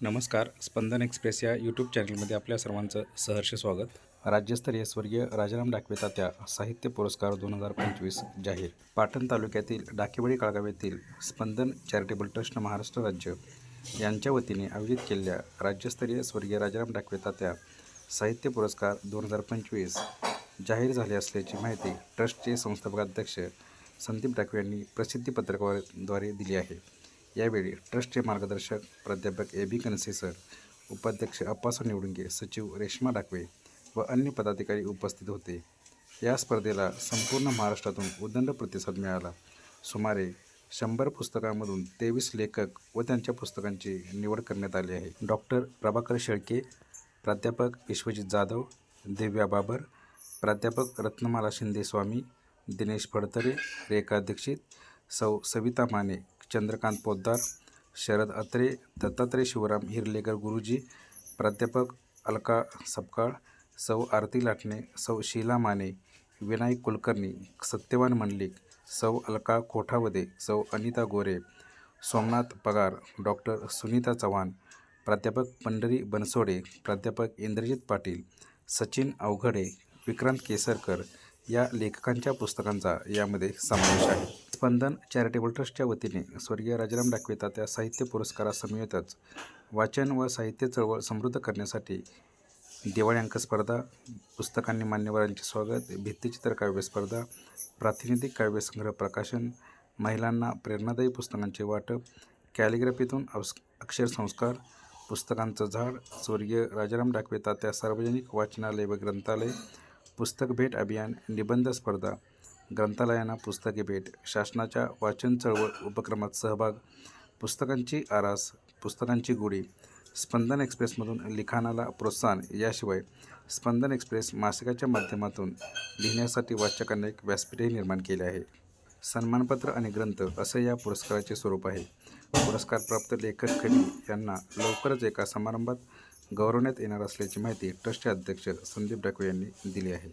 नमस्कार स्पंदन एक्सप्रेस या यूट्यूब चॅनलमध्ये आपल्या सर्वांचं सहर्ष स्वागत. राज्यस्तरीय स्वर्गीय राजाराम डाकवे तात्या साहित्य पुरस्कार दोन हजार पंचवीस जाहीर. पाटण तालुक्यातील डाकेवाडी काळगाव येथील स्पंदन चॅरिटेबल ट्रस्ट महाराष्ट्र राज्य यांच्या वतीने आयोजित केलेल्या राज्यस्तरीय स्वर्गीय राजाराम डाकवे तात्या साहित्य पुरस्कार दोन हजार पंचवीस जाहीर झाले असल्याची माहिती ट्रस्टचे संस्थापक अध्यक्ष संदीप डाकवे यांनी प्रसिद्धी पत्रकाद्वारे दिली आहे. यावेळी ट्रस्टचे मार्गदर्शक प्राध्यापक ए बी कनसे सर उपाध्यक्ष अप्पासाहेब निवडुंगे सचिव रेश्मा डाकवे व अन्य पदाधिकारी उपस्थित होते. या स्पर्धेला संपूर्ण महाराष्ट्रातून उदंड प्रतिसाद मिळाला. सुमारे शंभर पुस्तकांमधून तेवीस लेखक व त्यांच्या पुस्तकांची निवड करण्यात आली आहे. डॉक्टर प्रभाकर शेळके प्राध्यापक विश्वजित जाधव दिव्या बाबर प्राध्यापक रत्नमाला शिंदे स्वामी दिनेश फडतरे रेखा दीक्षित सौ सविता माने चंद्रकांत पोद्दार शरद अत्रे दत्तात्रय शिवराम हिरलेकर गुरुजी प्राध्यापक अलका सपकाळ सौ आरती लाटणे सौ शीला माने विनायक कुलकर्णी सत्यवान मंडलिक सौ अलका कोठावदे सौ अनिता गोरे सोमनाथ पगार डॉक्टर सुनीता चव्हाण प्राध्यापक पंढरी बनसोडे प्राध्यापक इंद्रजित पाटील सचिन अवघडे विक्रांत केसरकर या लेखकांच्या पुस्तकांचा यामध्ये समावेश आहे. स्पंदन चॅरिटेबल ट्रस्टच्या वतीने स्वर्गीय राजाराम डाकवे तात्या साहित्य पुरस्कारासमवेतच वाचन व साहित्य चळवळ समृद्ध करण्यासाठी दिवाळी अंक स्पर्धा पुस्तकांनी मान्यवरांचे स्वागत भित्तिचित्र काव्य स्पर्धा प्रातिनिधिक काव्यसंग्रह प्रकाशन महिलांना प्रेरणादायी पुस्तकांचे वाटप कॅलिग्राफीतून अवस अक्षर संस्कार पुस्तकांचं झाड स्वर्गीय राजाराम डाकवे तात्या सार्वजनिक वाचनालय व ग्रंथालय पुस्तक भेट अभियान निबंध स्पर्धा ग्रंथालयांना पुस्तके भेट शासनाच्या वाचन चळवळ उपक्रमात सहभाग पुस्तकांची आरास पुस्तकांची गुढी स्पंदन एक्सप्रेसमधून लिखाणाला प्रोत्साहन याशिवाय स्पंदन एक्सप्रेस मासिकाच्या माध्यमातून लिहिण्यासाठी वाचकांना एक व्यासपीठही निर्माण केले आहे. सन्मानपत्र आणि ग्रंथ असं या पुरस्काराचे स्वरूप आहे. पुरस्कारप्राप्त लेखक खडी यांना लवकरच एका समारंभात गौरवण्यात येणार असल्याची माहिती ट्रस्टचे अध्यक्ष संदीप डाकवे यांनी दिली आहे.